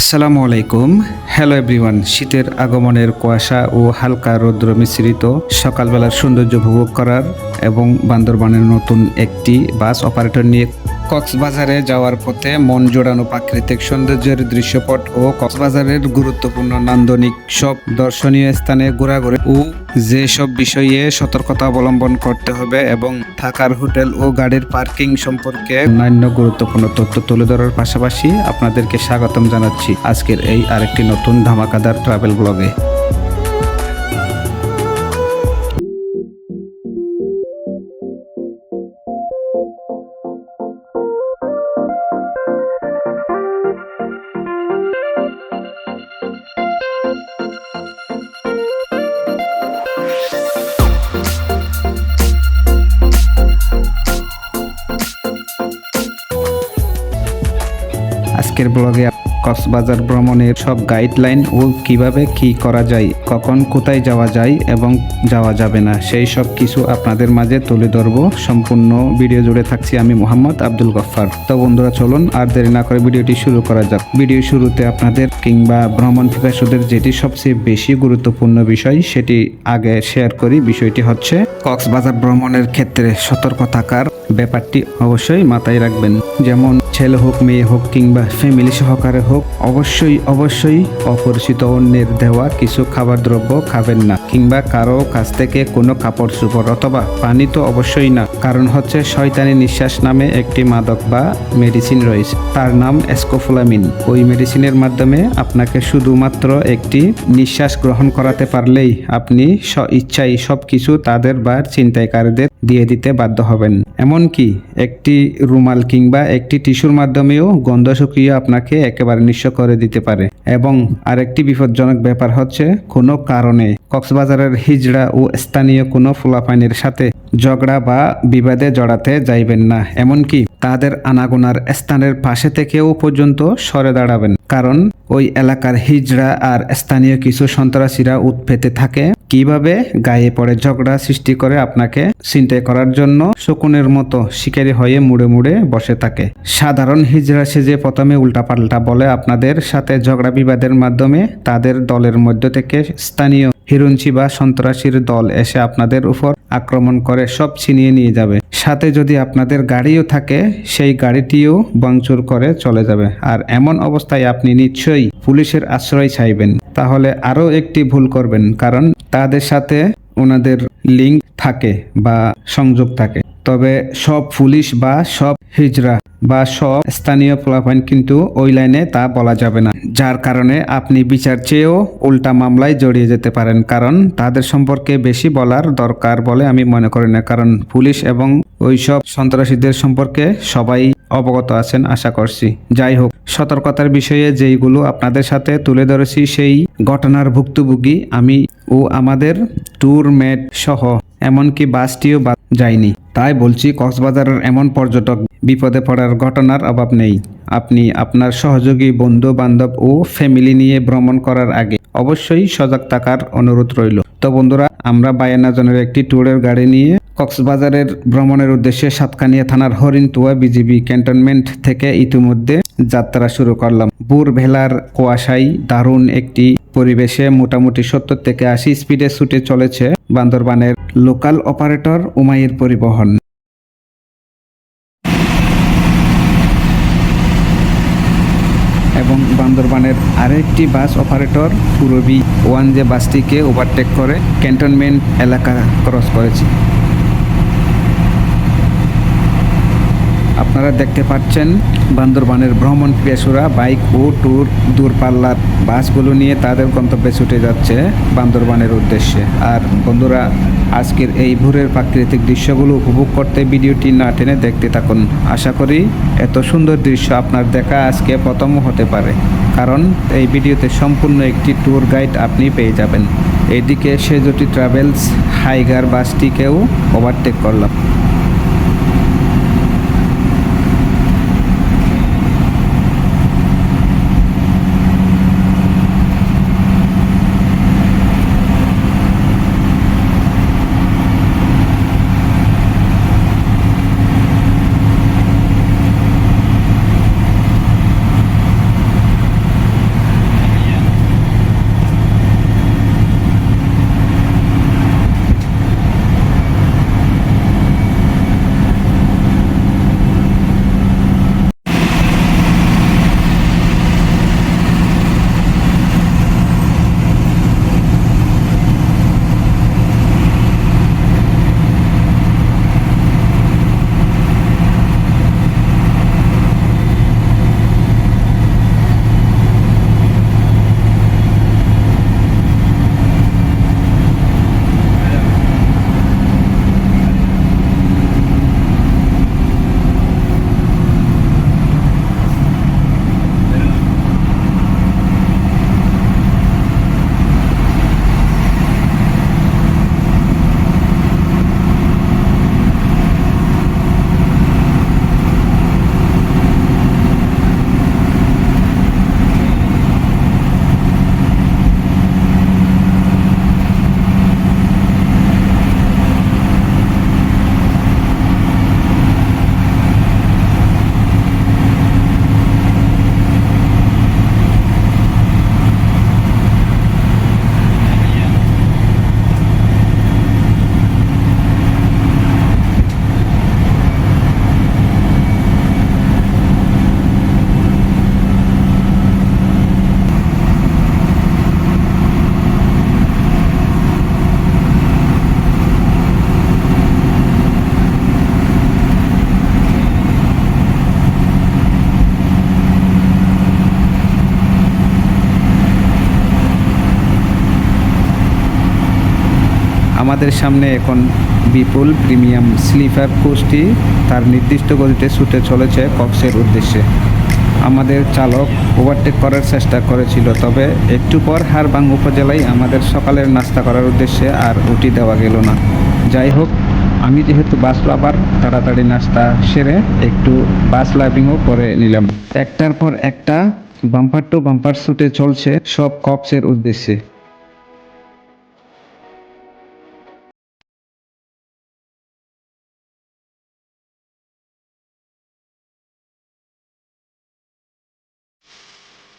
আসসালামু আলাইকুম। Hello everyone শীতের আগমনের কুয়াশা ও হালকা রৌদ্র মিশ্রিত, সকালবেলার সৌন্দর্য উপভোগ করার এবং বান্দরবানের নতুন একটি বাস অপারেটর নিয়ে কক্সবাজারে যাওয়ার পথে মন জোড়ানো প্রাকৃতিক সৌন্দর্যের দৃশ্যপট ও কক্সবাজারের গুরুত্বপূর্ণ নান্দনিক সব দর্শনীয় স্থানে ঘোরাঘুরি ও যেসব বিষয়ে সতর্কতা অবলম্বন করতে হবে এবং থাকার হোটেল ও গাড়ির পার্কিং সম্পর্কে অন্যান্য গুরুত্বপূর্ণ তথ্য তুলে ধরার পাশাপাশি আপনাদেরকে স্বাগতম জানাচ্ছি আজকের এই আরেকটি নতুন ধামাকাদার ট্রাভেল ব্লগে। আজকের ব্লগে কক্সবাজার ভ্রমণের সব গাইডলাইন ও কীভাবে কি করা যায়, কখন কোথায় যাওয়া যায় এবং যাওয়া যাবে না, সেই সব কিছু আপনাদের মাঝে তুলে ধরব। সম্পূর্ণ ভিডিও জুড়ে থাকছি আমি মোহাম্মদ আব্দুল গফফার। তো বন্ধুরা, চলুন আর দেরি না করে ভিডিওটি শুরু করা যাক। ভিডিও শুরুতে আপনাদের কিংবা ভ্রমণ পিপাসুদের যেটি সবচেয়ে বেশি গুরুত্বপূর্ণ বিষয়, সেটি আগে শেয়ার করি। বিষয়টি হচ্ছে, কক্সবাজার ভ্রমণের ক্ষেত্রে সতর্ক থাকার ব্যাপারটি অবশ্যই মাথায় রাখবেন। যেমন ছেলে হোক, মেয়ে হোক কিংবা ফ্যামিলি সহকারে হোক, অবশ্যই অবশ্যই অপরিচিত অন্যের দেওয়া কিছু খাবার দ্রব্য খাবেন না। কিংবা কারও কাছ থেকে কোনো কাপড়, চোপড় অথবা পানি তো অবশ্যই না। কারণ হচ্ছে শয়তানি নিঃশ্বাস নামে একটি মাদক বা মেডিসিন রয়েছে। তার নাম এসকোফোলামিন ওই মেডিসিনের মাধ্যমে আপনাকে শুধুমাত্র একটি নিঃশ্বাস গ্রহণ করাতে পারলেই আপনি স্ব ইচ্ছাই সব কিছু তাদের বা ছিনতাইকারীদের দিয়ে দিতে বাধ্য হবেন। এমনকি একটি রুমাল কিংবা একটি টিস্যুর মাধ্যমেও গন্ধ শুকিয়ে আপনাকে একেবারে নিঃস্ব করে দিতে পারে। এবং আরেকটি বিপজ্জনক ব্যাপার হচ্ছে, কোনো কারণে কক্সবাজারের হিজড়া ও স্থানীয় কোনো ফুলাফাইনের সাথে ঝগড়া বা বিবাদে জড়াতে যাইবেন না। এমনকি তাদের আনাগোনার স্থানের পাশে থেকেও পর্যন্ত সরে দাঁড়াবেন। কারণ ওই এলাকার হিজড়া আর স্থানীয় কিছু সন্ত্রাসীরা উৎপেতে থাকে। কীভাবে গায়ে পড়ে ঝগড়া সৃষ্টি করে আপনাকে ছিনতাই করার জন্য শকুনের মতো শিকারী হয়ে মুড়ে মুড়ে বসে থাকে। সাধারণ হিজড়া সেজে প্রথমে উল্টাপাল্টা বলে আপনাদের সাথে ঝগড়া বিবাদের মাধ্যমে তাদের দলের মধ্য থেকে স্থানীয় হিরুঞ্চি বা সন্ত্রাসীর দল এসে আপনাদের উপর আক্রমণ করে সব ছিনিয়ে নিয়ে যাবে। সাথে যদি আপনাদের গাড়িও থাকে, সেই গাড়িটিও বাংচুর করে চলে যাবে। আর এমন অবস্থায় আপনি নিশ্চয়ই পুলিশের আশ্রয় চাইবেন। তাহলে আরও একটি ভুল করবেন, কারণ তাদের সাথে ওনাদের লিঙ্ক থাকে বা সংযোগ থাকে। তবে সব পুলিশ বা সব হিজরা বা সব স্থানীয় ফলাফল কিন্তু ওই লাইনে তা বলা যাবে না। যার কারণে আপনি বিচার চেয়েও উল্টা মামলায় জড়িয়ে যেতে পারেন, কারণ তাদের সম্পর্কে বেশি বলার দরকার বলে আমি মনে করি না। কারণ পুলিশ এবং ওই সব সন্ত্রাসীদের সম্পর্কে সবাই অবগত আছেন, আশা করছি। যাই হোক, সতর্কতার বিষয়ে যেইগুলো আপনাদের সাথে তুলে ধরেছি, সেই ঘটনার ভুক্তভোগী আমি ও আমাদের ট্যুর মেট সহ, এমনকি বাসটিও যায়নি। তাই বলছি, কক্সবাজারের এমন পর্যটক বিপদে পড়ার ঘটনার অভাব নেই। আপনি আপনার সহযোগী বন্ধু বান্ধব ও ফ্যামিলি নিয়ে ভ্রমণ করার আগে অবশ্যই সজাগ থাকার অনুরোধ রইল। তো বন্ধুরা, আমরা বায়ানা জনের একটি ট্যুরের গাড়ি নিয়ে কক্সবাজারের ভ্রমণের উদ্দেশ্যে সাতকানিয়া থানার হরিণতুয়া বিজিবি ক্যান্টনমেন্ট থেকে ইতিমধ্যে যাত্রা শুরু করলাম। বুর ভেলার কুয়াশাই দারুণ একটি পরিবেশে মোটামুটি সত্তর থেকে আশি স্পিডে ছুটে চলেছে বান্দরবানের লোকাল অপারেটর উমাইয়ের পরিবহন। এবং বান্দরবানের আরেকটি বাস অপারেটর পুরবি ওয়ান যে বাসটিকে ওভারটেক করে ক্যান্টনমেন্ট এলাকা ক্রস করেছে। আপনারা দেখতে পাচ্ছেন বান্দরবানের ভ্রমণ পেশুরা বাইক ও ট্যুর দূরপাল্লার বাসগুলো নিয়ে তাদের গন্তব্যে ছুটে যাচ্ছে বান্দরবানের উদ্দেশ্যে। আর বন্ধুরা, আজকের এই ভোরের প্রাকৃতিক দৃশ্যগুলো উপভোগ করতে ভিডিওটি না টেনে দেখতে থাকুন। আশা করি এত সুন্দর দৃশ্য আপনার দেখা আজকে প্রথম হতে পারে। কারণ এই ভিডিওতে সম্পূর্ণ একটি ট্যুর গাইড আপনি পেয়ে যাবেন। এদিকে সেজটি ট্রাভেলস, হাইগার বাসটিকেও ওভারটেক করলাম। আমাদের সামনে এখন বিপুল প্রিমিয়াম স্লিপার কোচটি তার নির্দিষ্ট গতিতে ছুটে চলেছে কক্সের উদ্দেশ্যে। আমাদের চালক ওভারটেক করার চেষ্টা করেছিল, তবে একটু পর হারবাং উপজেলায় আমাদের সকালের নাস্তা করার উদ্দেশ্যে আর উটি দেওয়া গেল না। যাই হোক, আমি যেহেতু বাস লাভার, তাড়াতাড়ি নাস্তা সেরে একটু বাস লাভিংও করে নিলাম। একটার পর একটা বাম্পার টু বাম্পার ছুটে চলছে সব কক্সের উদ্দেশ্যে।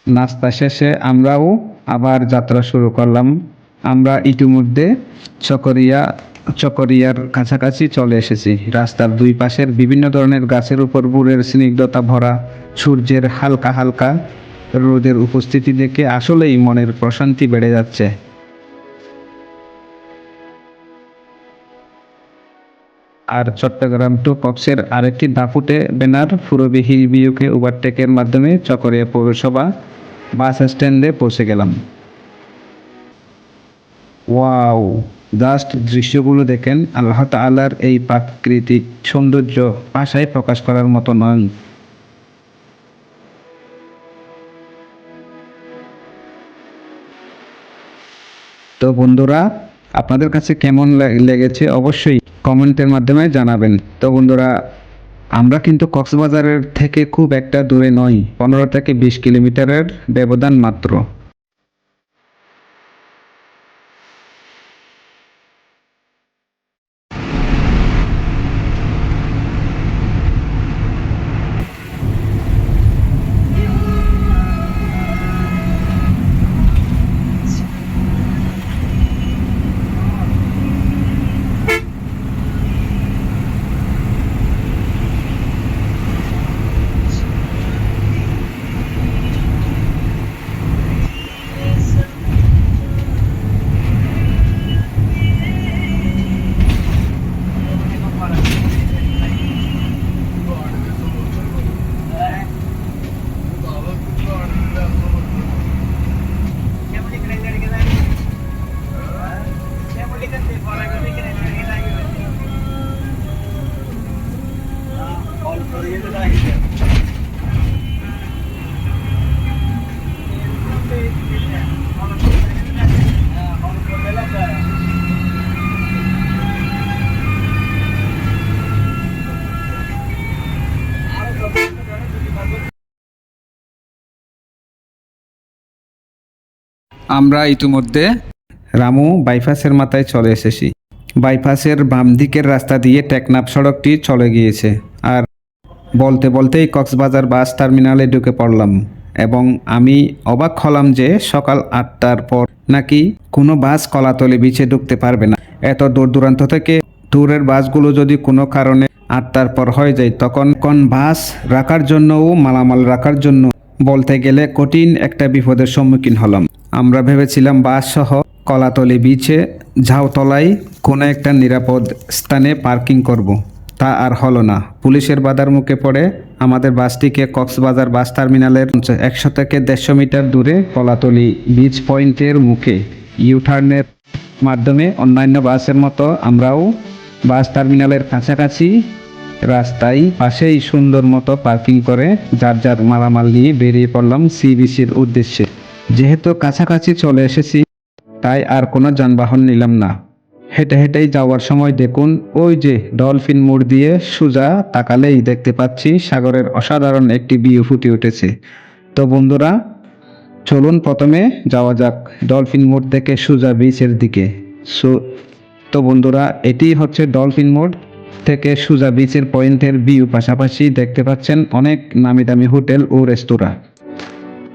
নাস্তা শেষে আমরাও আবার যাত্রা শুরু করলাম। আমরা ইতিমধ্যে চকরিয়া, চকরিয়ার কাছাকাছি চলে এসেছি। রাস্তার দুই পাশের বিভিন্ন ধরনের গাছের উপর বুড়ের স্নিগ্ধতা ভরা সূর্যের হালকা হালকা রোদের উপস্থিতি দেখে আসলেই মনের প্রশান্তি বেড়ে যাচ্ছে। আর চট্টগ্রাম টু কক্সের আরেকটি দাপুটে ব্যানার ফুরবি হিল ভিউকে ওভারটেকের মাধ্যমে চকরিয়া পৌরসভা বাস স্ট্যান্ডে পৌঁছে গেলাম। ওয়াও, জাস্ট দৃশ্যগুলো দেখেন, আল্লাহ তাআলার এই প্রাকৃতিক সৌন্দর্য ভাষায় প্রকাশ করার মতো নয়। তো বন্ধুরা আপনাদের কাছে কেমন লেগেছে অবশ্যই কমেন্টের মাধ্যমে জানাবেন। তো বন্ধুরা, আমরা কিন্তু কক্সবাজারের থেকে খুব একটা দূরে নই পনেরো থেকে বিশ কিলোমিটারের ব্যবধান মাত্র। আমরা ইতিমধ্যে রামু বাইপাসের মাথায় চলে এসেছি। বাইপাসের বাম দিকের রাস্তা দিয়ে টেকনাফ সড়কটি চলে গিয়েছে আর বলতে বলতেই কক্সবাজার বাস টার্মিনালে ঢুকে পড়লাম এবং আমি অবাক হলাম যে সকাল আটটার পর নাকি কোনো বাস কলাতলি বিছে ঢুকতে পারবে না। এত দূর দূরান্ত থেকে দূরের বাসগুলো যদি কোনো কারণে আটটার পর হয়ে যায়, তখন কোন বাস রাখার জন্যও, মালামাল রাখার জন্য বলতে গেলে কঠিন একটা বিপদের সম্মুখীন হলাম। আমরা ভেবেছিলাম বাস সহ কলাতলি বিচে ঝাউতলায় কোনো একটা নিরাপদ স্থানে পার্কিং করব। তা আর হলো না পুলিশের বাধার মুখে পড়ে আমাদের বাসটিকে কক্সবাজার বাস টার্মিনালের একশো থেকে দেড়শো মিটার দূরে কলাতলি বিচ পয়েন্টের মুখে ইউটার্নের মাধ্যমে অন্যান্য বাসের মতো আমরাও বাস টার্মিনালের কাছাকাছি রাস্তায় পাশেই সুন্দর মতো পার্কিং করে যার যার মালামাল নিয়ে বেরিয়ে পড়লাম সি বিচির উদ্দেশ্যে যেহেতু কাছাকাছি চলে এসেছি, তাই আর কোনো যানবাহন নিলাম না। হেঁটে হেঁটেই যাওয়ার সময় দেখুন, ওই যে ডলফিন মোড় দিয়ে সোজা তাকালেই দেখতে পাচ্ছি সাগরের অসাধারণ একটি ভিউ ফুটে উঠেছে। তো বন্ধুরা, চলুন প্রথমে যাওয়া যাক ডলফিন মোড় থেকে সোজা বিচের দিকে। সো, তো বন্ধুরা, এটি হচ্ছে ডলফিন মোড় থেকে সুজা বিচের পয়েন্টের ভিউ পাশাপাশি দেখতে পাচ্ছেন অনেক নামি দামি হোটেল ও রেস্তোরাঁ।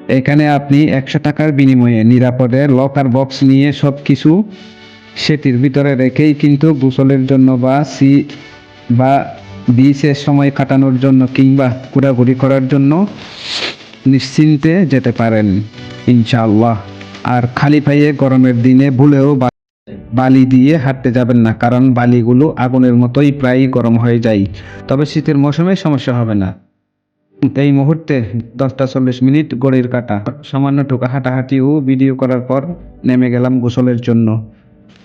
এখানে আপনি একশো টাকার বিনিময়ে নিরাপদে লকার বক্স নিয়ে সব কিছু সেটির ভিতরে রেখেই কিন্তু গোসলের জন্য বা সি বা বিচের সময় কাটানোর জন্য কিংবা ঘোরাঘুরি করার জন্য নিশ্চিন্তে যেতে পারেন, ইনশাআল্লাহ। আর খালি পায়ে গরমের দিনে ভুলেও বালি দিয়ে হাঁটতে যাবেন না, কারণ বালিগুলো আগুনের মতোই প্রায় গরম হয়ে যায়। তবে শীতের মৌসুমে সমস্যা হবে না। এই মুহূর্তে দশটা চল্লিশ মিনিট গড়ির কাটা। সামান্য টোকা হাঁটাহাঁটি ও ভিডিও করার পর নেমে গেলাম গোসলের জন্য।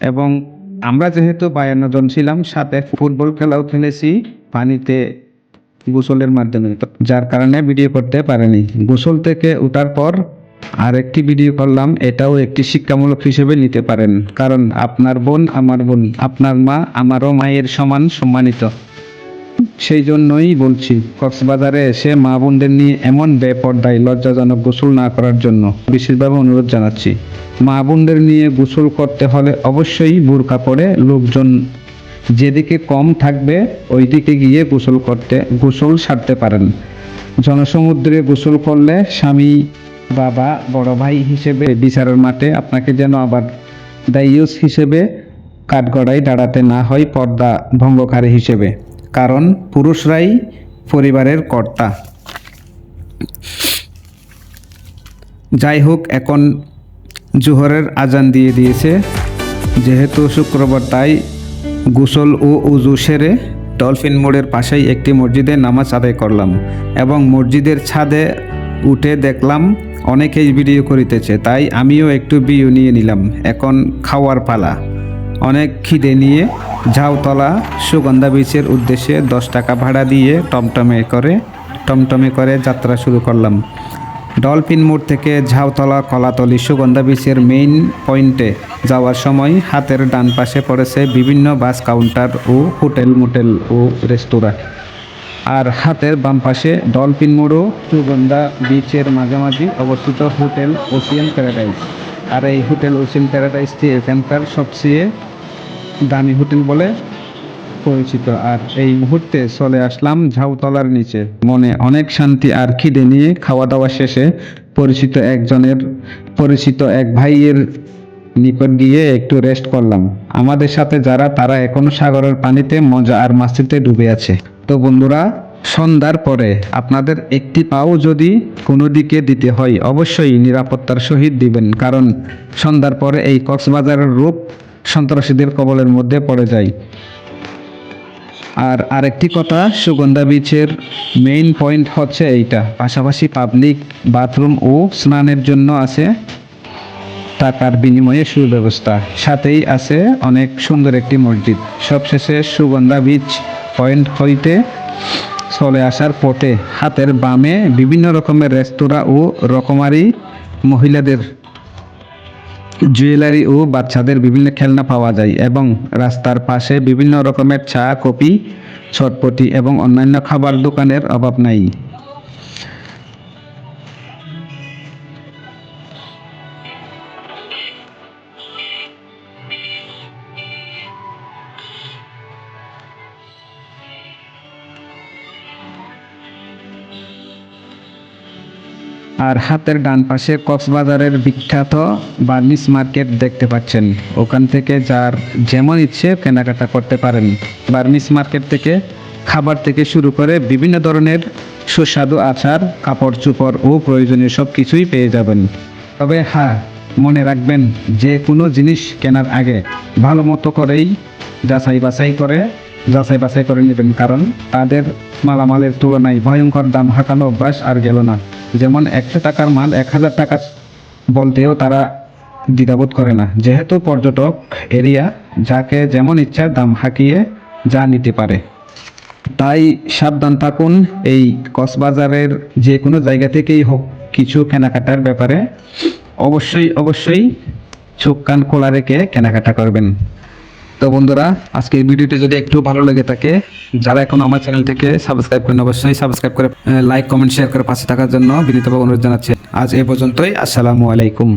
এবং আমরা যেহেতু বায়ান্ন জন ছিলাম, সাথে ফুটবল খেলাও খেলেছি, পানিতে গোসলের মাধ্যমে। যার কারণে ভিডিও করতে পারেনি। গোসল থেকে ওঠার পর আরেকটি ভিডিও করলাম, এটাও একটি শিক্ষামূলক হিসেবে নিতে পারেন। কারণ আপনার বোন আমার বোন, আপনার মা আমারও মায়ের সমান সম্মানিত। সেই জন্যই বলছি, কক্সবাজারে এসে মা বোনদের নিয়ে এমন বেপর্দায় লজ্জাজনক গোসল না করার জন্য বিশেষভাবে অনুরোধ জানাচ্ছি। মা বোনদের নিয়ে গোসল করতে হলে অবশ্যই বোরকা পরে লোকজন যেদিকে কম থাকবে ওই দিকে গিয়ে গোসল করতে, গোসল সারতে পারেন। জনসমুদ্রে গোসল করলে স্বামী, বাবা, বড় ভাই হিসেবে বিচারের মাঠে আপনাকে যেন আবার দায়ুস হিসেবে কাঠগড়ায় দাঁড়াতে না হয় পর্দা ভঙ্গকারী হিসেবে। কারণ পুরুষরাই পরিবারের কর্তা। যাই হোক, এখন জোহরের আজান দিয়ে দিয়েছে। যেহেতু শুক্রবার, তাই গোসল ও উজু সেরে ডলফিন মোড়ের পাশেই একটি মসজিদে নামাজ আদায় করলাম এবং মসজিদের ছাদে উঠে দেখলাম অনেকেই ভিডিও করিতেছে, তাই আমিও একটু বিও নিয়ে নিলাম। এখন খাওয়ার পালা। অনেক খিদে নিয়ে ঝাউতলা সুগন্ধা বিচের উদ্দেশ্যে দশ টাকা ভাড়া দিয়ে টমটমে করে টমটমে করে যাত্রা শুরু করলাম। ডলফিন মোড় থেকে ঝাউতলা কলাতলি সুগন্ধা বিচের মেইন পয়েন্টে যাওয়ার সময় হাতের ডান পাশে পড়েছে বিভিন্ন বাস কাউন্টার ও হোটেল মোটেল ও রেস্তোরাঁ। আর হাতের বাম পাশে ডলফিন মোড় ও সুগন্ধা বিচের মাঝামাঝি অবস্থিত হোটেল ওসিয়ান প্যারাডাইস আর এই হোটেল ওসিয়ান প্যারাডাইসটি এখানকার সবচেয়ে দামি হোটেল বলে পরিচিত। আর এই মুহূর্তে চলে আসলাম ঝাউতলার নিচে। মনে অনেক শান্তি আর খিদে নিয়ে খাওয়া দাওয়া শেষে পরিচিত একজনের, পরিচিত এক ভাইয়ের নিকট গিয়ে একটু রেস্ট করলাম। আমাদের সাথে যারা, তারা এখনও সাগরের পানিতে মজা আর মাস্তিতে ডুবে আছে। তো বন্ধুরা, সন্ধ্যার পরে আপনাদের একটি পাও যদি কোনো দিকে দিতে হয়, অবশ্যই নিরাপত্তার সহিত দিবেন। কারণ সন্ধ্যার পরে এই কক্সবাজারের রূপ সন্ত্রাসীদের কবলের মধ্যে পড়ে যায়। আর আরেকটি কথা, সুগন্ধা বিচের মেইন পয়েন্ট হচ্ছে এইটা। পাশাপাশি পাবলিক বাথরুম ও স্নানের জন্য আছে টাকার বিনিময়ে সুব্যবস্থা। সাথেই আছে অনেক সুন্দর একটি মসজিদ। সবশেষে সুগন্ধা বিচ পয়েন্ট হইতে চলে আসার পথে হাতের বামে বিভিন্ন রকমের রেস্তোরাঁ ও রকমারি মহিলাদের জুয়েলারি ও বাচ্চাদের বিভিন্ন খেলনা পাওয়া যায় এবং রাস্তার পাশে বিভিন্ন রকমের চা, কফি, ছটপটি এবং অন্যান্য খাবার দোকানের অভাব নাই। আর হাতের ডান পাশে কক্সবাজারের বিখ্যাত বার্নিস মার্কেট দেখতে পাচ্ছেন। ওখান থেকে যার যেমন ইচ্ছে কেনাকাটা করতে পারেন। বার্নিস মার্কেট থেকে খাবার থেকে শুরু করে বিভিন্ন ধরনের সুস্বাদু আচার, কাপড় চোপড় ও প্রয়োজনীয় সব কিছুই পেয়ে যাবেন। তবে হ্যাঁ মনে রাখবেন যে কোনো জিনিস কেনার আগে ভালো মতো করেই যাচাই বাছাই করে, যাচাই বাছাই করে নেবেন। কারণ তাদের মালামালের তুলনায় ভয়ঙ্কর দাম হাঁকানো অভ্যাস আর গেল না। যেমন একটা টাকার মাল এক হাজার টাকা বলতেও তারা দ্বিধাবোধ করে না। যেহেতু পর্যটক এরিয়া, যাকে যেমন ইচ্ছা দাম হাঁকিয়ে যা নিতে পারে। তাই সাবধান থাকুন, এই কক্সবাজারের যে কোনো জায়গা থেকেই হোক কিছু কেনাকাটার ব্যাপারে। অবশ্যই অবশ্যই চোখ কান খোলা রেখে কেনাকাটা করবেন। তো বন্ধুরা, আজকে এই ভিডিওটি যদি একটু ভালো লেগে থাকে, যারা এখন আমার চ্যানেল থেকে সাবস্ক্রাইব করেন, অবশ্যই সাবস্ক্রাইব করে লাইক কমেন্ট শেয়ার করে পাশে থাকার জন্য বিনীতভাবে অনুরোধ জানাচ্ছি। আজ এ পর্যন্তই, আসসালামু আলাইকুম।